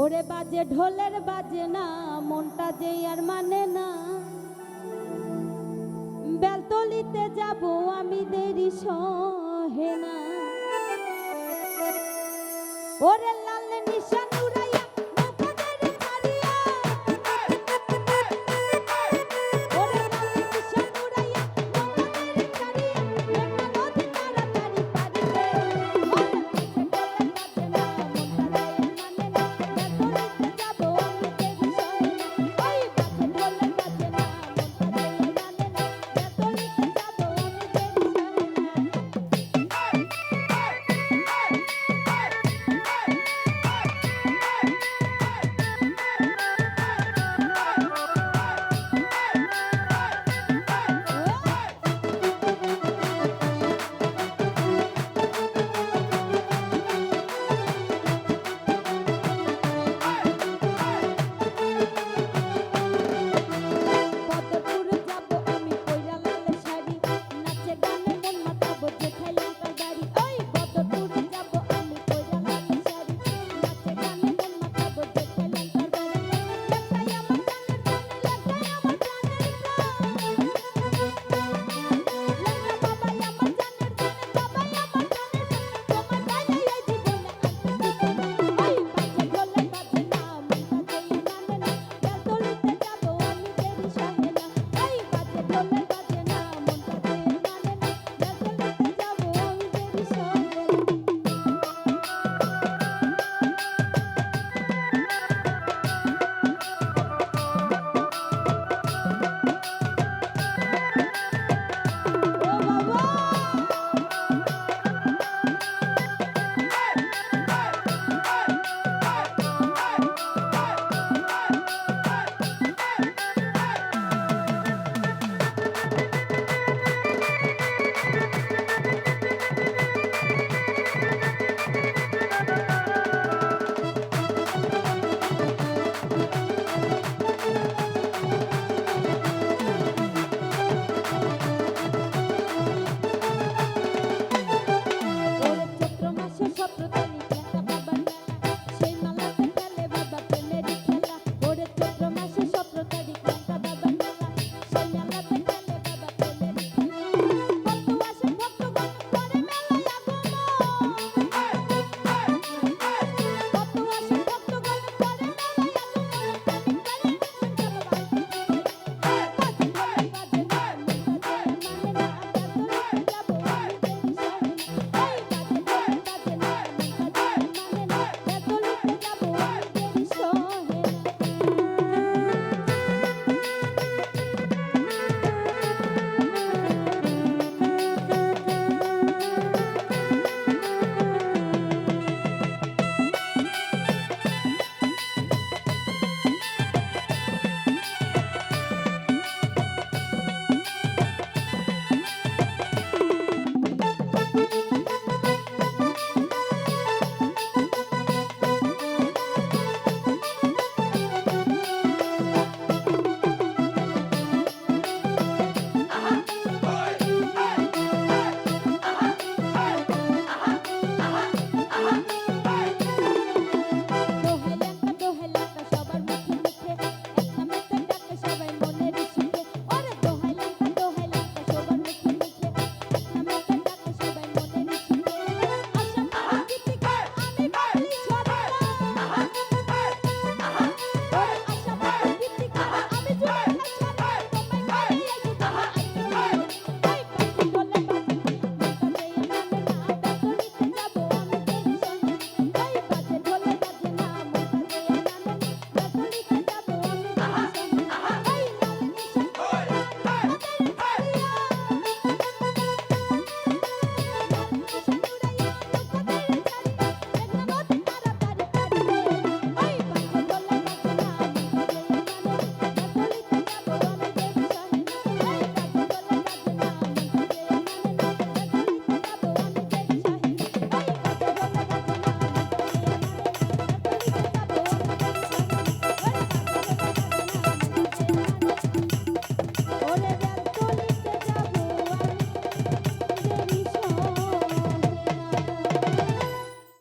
ওরে বাজে ঢোলের বাজে না মনটা যে আর মানে না। বেলতলিতে যাব আমি দেরি সহে না। ওরে লাল নিশান